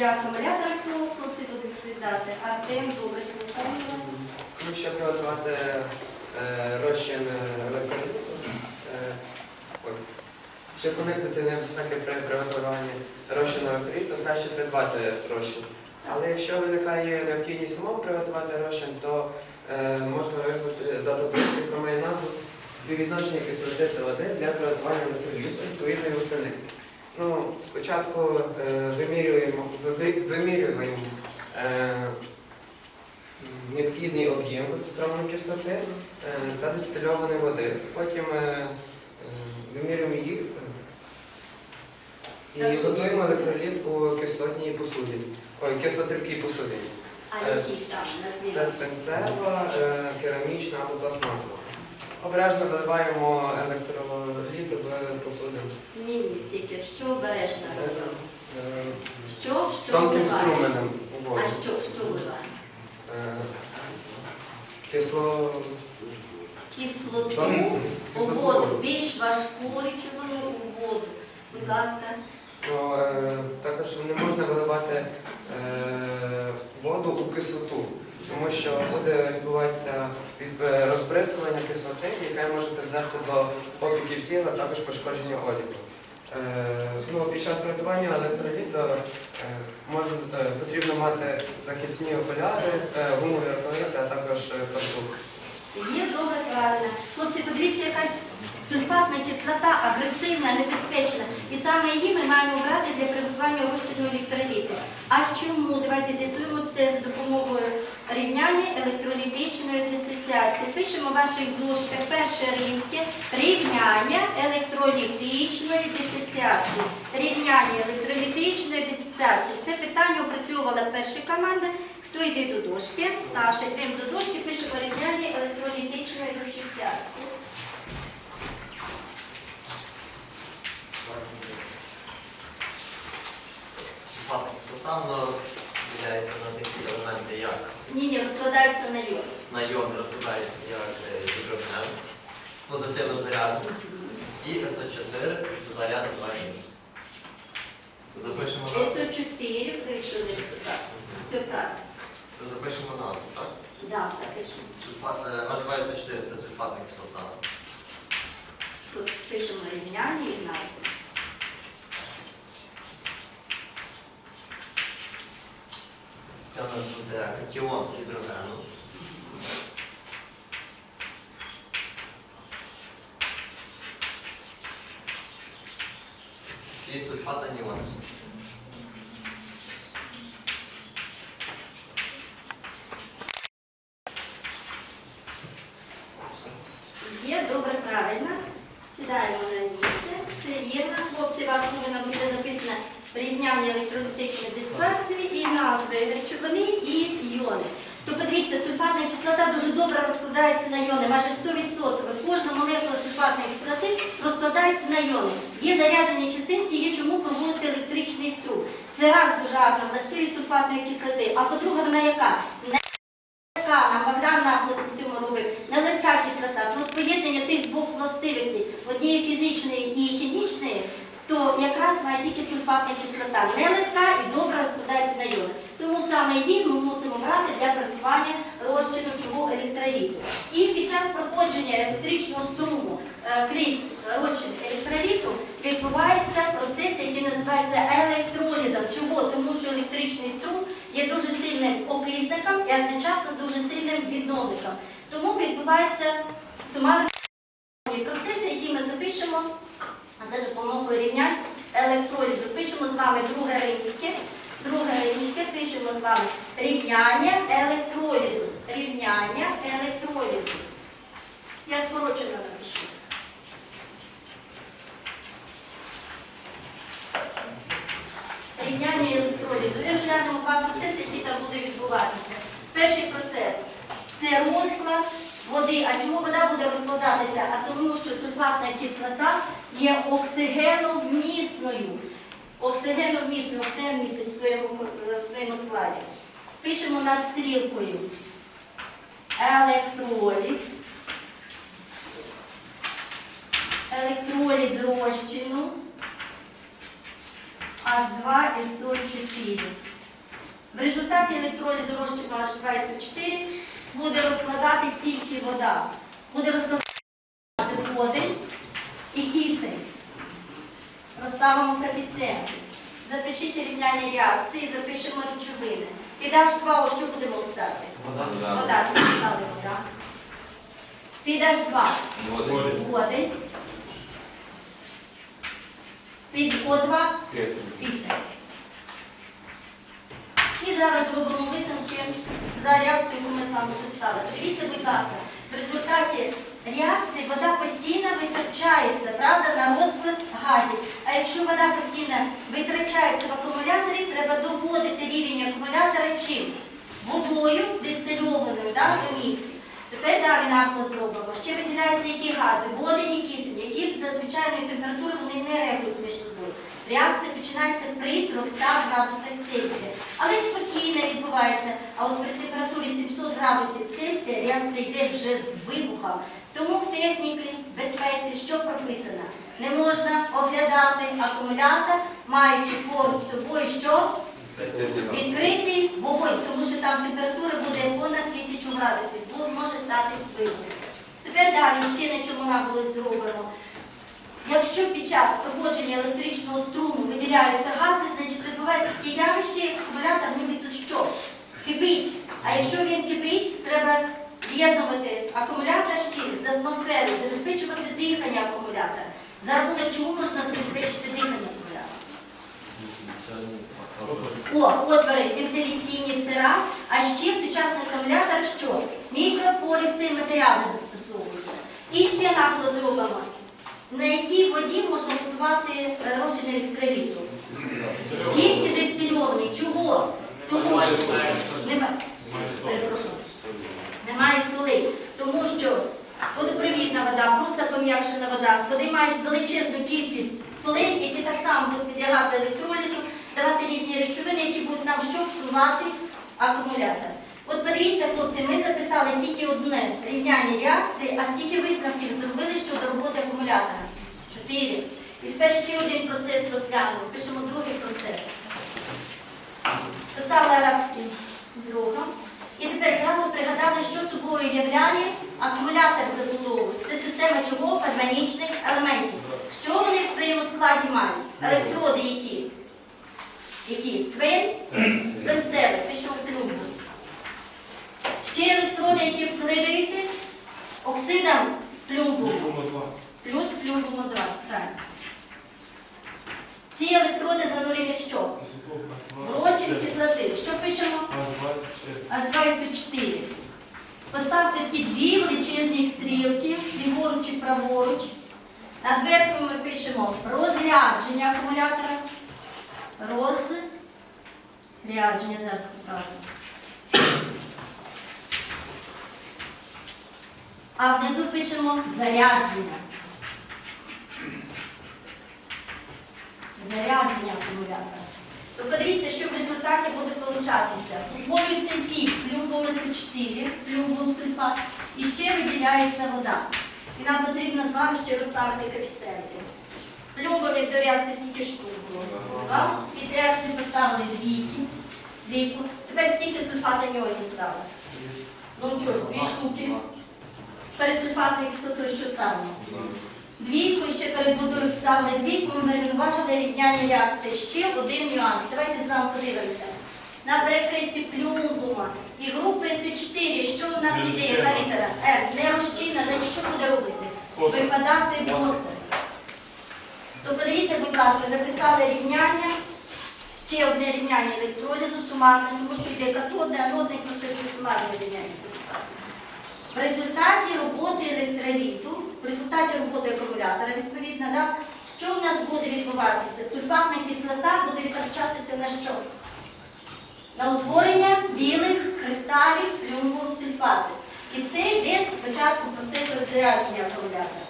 для акумулятора, хлопці будуть відповідати. Артем, добре, слухаємо. Ну, щоб приготувати е, розчин електроліту, е, щоб уникнути небезпеки при приготуванні розчину електроліту, краще придбати розчин. Але якщо виникає необхідність самому приготувати розчин, то е, можна вибрати за таблицею, яка співвідношення кислоти та води для приготування електроліту відповідної усини. Ну, спочатку е, вимірюємо, ви- вимірюємо е, необхідний об'єм струмної кислоти е, та дистильованої води. Потім е, е, вимірюємо їх е, і готуємо електроліт у кислотній посуді. Ой, кислотрибкій посуді. А які саме? Це свинцева, е, керамічна або пластмасова. Обережно виливаємо електроліт в посуду. Ні, ні, тільки що обережно Е, робимо. е, Що, що Тонким вливаємо? струменем у А що, що вливаємо? Е, Кисло... Кислоту у Кислоту воду. більш важку речовину у воду. Будь ласка. Ну, е, також не можна виливати е, воду у кислоту, що буде відбуватися від е, розбризкування кислоти, яка може призвести до опіків тіла, також пошкодження одягу. Е, ну, під час приготування електроліту е, може, потрібно мати захисні окуляри, гумові рукавиці, а також фартух. Є добре, правильно. Хлопці, подивіться, яка сульфатна кислота агресивна, небезпечна. І саме її ми маємо брати для приготування розчину електроліту. А чому? Давайте з'ясуємо це з допомогою рівняння електролітичної дисоціації. Пишемо в ваших зошитах перше римське рівняння електролітичної дисоціації. Рівняння електролітичної дисоціації. Це питання опрацьовувала перша команда. Хто йде до дошки? Саша, йдемо до дошки, пишемо рівняння електролітичної дисоціації. Сульфатна розподіляється на такі елементи, як Ні, ні, розкладається на йод. на йод розкладається як е, гідроген з позитивним зарядом і СО4 з зарядом 2 мінус. Запишемо назву. СО4 вирішили написати. Все правильно. Запишемо назву, так? Да, запишемо. Сульфат, е, H2SO4 це сульфатна кислота. Тут пишемо рівняння і назву. Це у нас буде катіон гідрогену. І сульфат аніону. Є добре, правильно. Сідаємо на місце. Це вірно. Хлопці, у вас повинно бути записано рівняння електролітичної дисперсії і назви речовини і іони. То подивіться, дуже добре розкладається на іони, майже 100%. Кожна молекула сульфатної кислоти розкладається на іони. Є заряджені частинки, є чому проводити електричний струм. Це раз дуже гарна властивість сульфатної кислоти. А по-друге, вона яка? Нам Богдан наголос на цьому робив, не легка кислота. Тут поєднання тих двох властивостей, однієї фізичної і хімічної, то якраз має тільки сульфатна кислота. Не легка і добре розкладається на йони. Тому саме її ми мусимо брати для приготування розчину чого електроліту. І під час проходження електричного струму е, крізь розчин електроліту відбувається процес, який називається електролізом. Чого? Тому що електричний струм є дуже сильним окисником і одночасно дуже сильним відновником. Тому відбувається сумарний процес, який ми запишемо за допомогою рівнянь електролізу. Пишемо з вами друге римське. Друге римське пишемо з вами рівняння електролізу. Рівняння електролізу. Я скорочено напишу. Рівняння електролізу. І розглянемо два процеси, які там будуть відбуватися. Перший процес це розклад води. А чому вода буде розкладатися? А тому, що сульфатна кислота є оксигеновмісною. Оксигеновмісною, оксиген містить в своєму, в своєму складі. Пишемо над стрілкою. Електроліз. Електроліз розчину. H2 і 4 В результаті електролізу розчину H2SO4 буде розкладатись тільки вода. Буде розкладатися водень і кисень. Розставимо коефіцієнти. Запишіть рівняння реакції, запишемо речовини. Під H2O що будемо писати? Вода. Вода, тут писали вода. Під H2 водень. Під О2 пісня. І зараз робимо висновки за реакцію, яку ми з вами записали. Подивіться, будь ласка, в результаті реакції вода постійно витрачається, правда, на розклад газів. А якщо вода постійно витрачається в акумуляторі, треба доводити рівень акумулятора чим? Водою дистильованою, да, до мітки. Тепер далі нагло зробимо. Ще виділяються які гази, водень і кисень, які за звичайної температури вони не реагують між собою. Реакція починається при 300 градусах Цельсія. Але спокійно відбувається. А от при температурі 700 градусів Цельсія реакція йде вже з вибухом. Тому в техніці безпеці що прописано? Не можна оглядати акумулятор, маючи поруч собою що? Відкритий вогонь, тому що там температура буде понад 1000 градусів, бо може статись вибух. Тепер далі ще на чому нам було зроблено. Якщо під час проходження електричного струму виділяються гази, значить відбувається таке явище, як акумулятор нібито що? Кипить. А якщо він кипить, треба з'єднувати акумулятор з чим? З атмосферою, забезпечувати дихання акумулятора. За рахунок чого можна забезпечити дихання акумулятора? О, отвори вентиляційні це раз, а ще в сучасних акумуляторах що? Мікропористі матеріали застосовуються. І ще нагло зробимо. На якій воді можна готувати е, розчин електроліту? Тільки дистильований. Чого? Тому що немає солей. Тому що водопровідна вода, просто пом'якшена вода, вони мають величезну кількість солей, які так само будуть підлягати електролізу, давати різні речовини, які будуть нам що псувати акумулятор. От подивіться, хлопці, ми записали тільки одне рівняння реакції, а скільки висновків зробили щодо роботи акумулятора? Чотири. І тепер ще один процес розглянемо. Пишемо другий процес. Поставили арабський другом. І тепер зразу пригадали, що собою являє акумулятор забудови. Це система чого? Органічних елементів. Що вони в своєму складі мають? Електроди які? Які? Свин? Свинцеві. Пишемо плюмбу. Ще електроди, які вклерити оксидом плюмбу. Плюс плюмбу 2. Правильно. Ці електроди занурені в що? В розчин кислоти. Що пишемо? H2SO4. Поставте такі дві величезні стрілки, ліворуч і праворуч. Над верхом ми пишемо розрядження акумулятора. Розрядження, зараз поправлю. А внизу пишемо зарядження. Зарядження акумулятора. То подивіться, що в результаті буде получатися. Утворюється плюмбом СО4, плюмбом сульфат, і ще виділяється вода. І нам потрібно з вами ще розставити коефіцієнти. Плюмбові до реакції скільки штук було? Два. Після реакції поставили двійки. Двійку. Тепер скільки сульфата ньодів ставили? Ну що ж, дві штуки. Перед сульфатною кислотою що ставимо? Двійку ще перед водою вставили двійку, ми бачили рівняння реакції. Ще один нюанс. Давайте з вами подивимося. На перехресті плюмбума і групи С4, що в нас іде, яка літера? Р, не розчинна, значить що буде робити? Випадати боси. То подивіться, будь ласка, записали рівняння, ще одне рівняння електролізу сумарне, тому що йде катодне, анодний процес сумарне рівняння записали. В результаті роботи електроліту, в результаті роботи акумулятора, відповідно, да, що в нас буде відбуватися? Сульфатна кислота буде відтрачатися на що? На утворення білих кристалів флюмового. І це йде спочатку процесу зарядження акумулятора.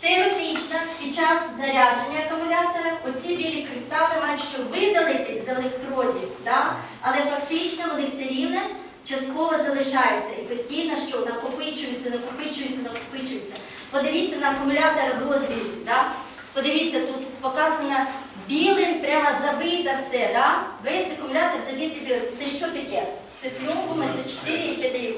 Теоретично, під час зарядження акумулятора оці білі кристали мають що видалитись з електродів, да? але фактично вони все рівно частково залишаються і постійно що накопичуються, накопичуються, накопичуються. Подивіться на акумулятор в розрізі. Да? Подивіться, тут показана Білим прямо забито все, да? весь акумулятор забитий білим. Це що таке? Це пленку 4 5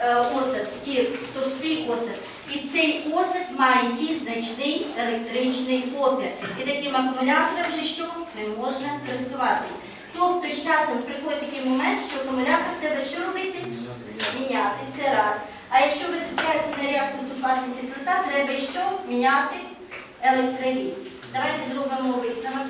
е, осад, такий товстий осад. І цей осад має якийсь значний електричний опір. І таким акумулятором вже що не можна користуватись. Тобто з часом приходить такий момент, що акумулятор треба що робити? Міняти. Це раз. А якщо витрачається на реакцію сульфатна кислота, треба що? Міняти електроліт. Давайте зробимо висновок.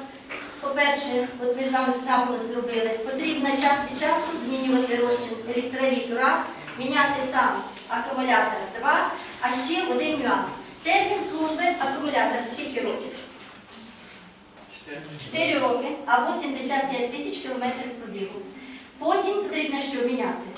По-перше, от ми з вами наголос зробили, потрібно час від часу змінювати розчин електроліту раз, міняти сам акумулятор два, а ще один нюанс. Термін служби акумулятора скільки років? 4 роки або 75 тисяч кілометрів пробігу. Потім потрібно що міняти?